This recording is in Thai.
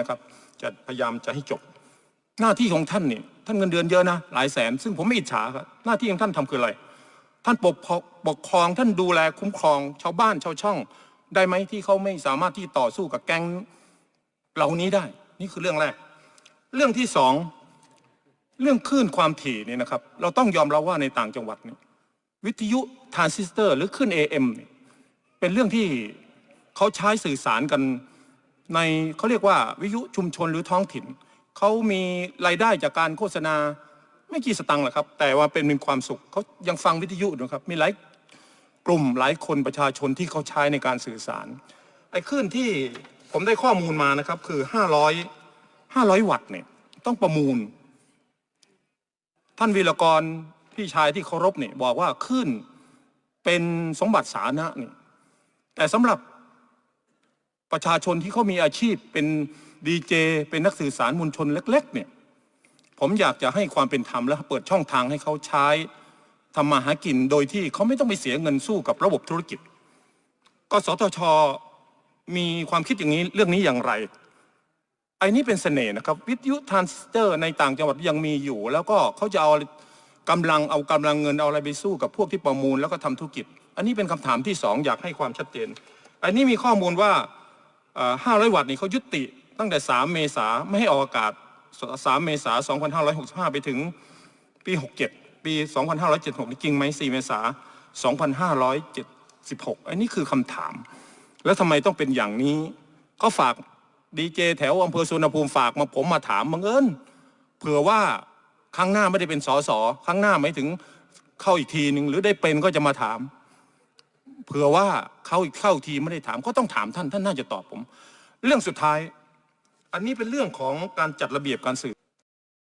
นะครับ จะพยายามจะให้จบ หน้าที่ของท่านนี่ท่านเงินเดือนเยอะนะหลายแสน ซึ่งผมไม่อิจฉาครับหน้าที่ของท่านทำคืออะไร ท่านปกครองปกครองท่านดูแลคุ้มครอง ชาวบ้านชาวช่อง ได้ไหมที่เขาไม่สามารถที่ต่อสู้กับแก๊งเหล่านี้ได้ นี่คือเรื่องแรก เรื่องที่สองเรื่องคลื่นความถี่เนี่ยนะครับ เราต้องยอมรับว่าในต่างจังหวัดนี่วิทยุทรานซิสเตอร์ หรือคลื่น AM เนี่ยเป็นเรื่องที่เขาใช้สื่อสารกัน ในเขาเรียกว่าวิทยุชุมชนหรือท้องถิ่นเขามีรายได้จากการโฆษณาไม่กี่สตังค์หรอกครับ แต่ว่าเป็นมีความสุขเขายังฟังวิทยุนะครับ มีหลายกลุ่มหลายคนประชาชนที่เขาใช้ในการสื่อสารไอ้คลื่นที่ผมได้ข้อมูลมานะครับ คือ 500 500 วัตต์เนี่ยต้องประมูล ท่านวีรกรพี่ชายที่เคารพเนี่ยบอกว่าคลื่นเป็นสมบัติสาธารณะนี่แต่สำหรับ ประชาชนที่เขามีอาชีพเป็นดีเจเป็นนักสื่อสารมวลชนเล็ก ๆ เนี่ย ผมอยากจะให้ความเป็นธรรมและเปิดช่องทางให้เขาใช้ทำมาหากินโดยที่เขาไม่ต้องไปเสียเงินสู้กับระบบธุรกิจกสทชมีความคิดอย่างนี้เรื่องนี้อย่างไรไอ้นี่เป็นเสน่ห์นะครับ วิทยุทรานซิสเตอร์ในต่างจังหวัดยังมีอยู่ แล้วก็เขาจะเอากำลังเอากำลังเงินเอาอะไรไปสู้กับพวกที่ประมูลแล้วก็ทำธุรกิจ อันนี้เป็นคำถามที่สองอยากให้ความชัดเจน อันนี้มีข้อมูลว่า ห้าร้อยวัตต์นี่เขายุติตั้งแต่ 3 เมษาไม่ให้ออกอากาศ 3 เมษา2565 ไปถึงปี 67 ปี 2576 นี่จริงไหม4 เมษา2576 อันนี้คือคำถาม แล้วทำไมต้องเป็นอย่างนี้เขาฝากดีเจแถวอำเภอสุวรรภูมิฝากมาผมมาถามบังเอิญเผื่อว่าครั้งหน้าไม่ได้เป็นสสครั้งหน้าหมายถึงเข้าอีกทีหนึ่งหรือได้เป็นก็จะมาถาม เผื่อว่าเขาอีกเข้าทีไม่ได้ถามก็ต้องถามท่านท่านน่าจะตอบผม เรื่องสุดท้าย อันนี้เป็นเรื่องของการจัดระเบียบการสื่อ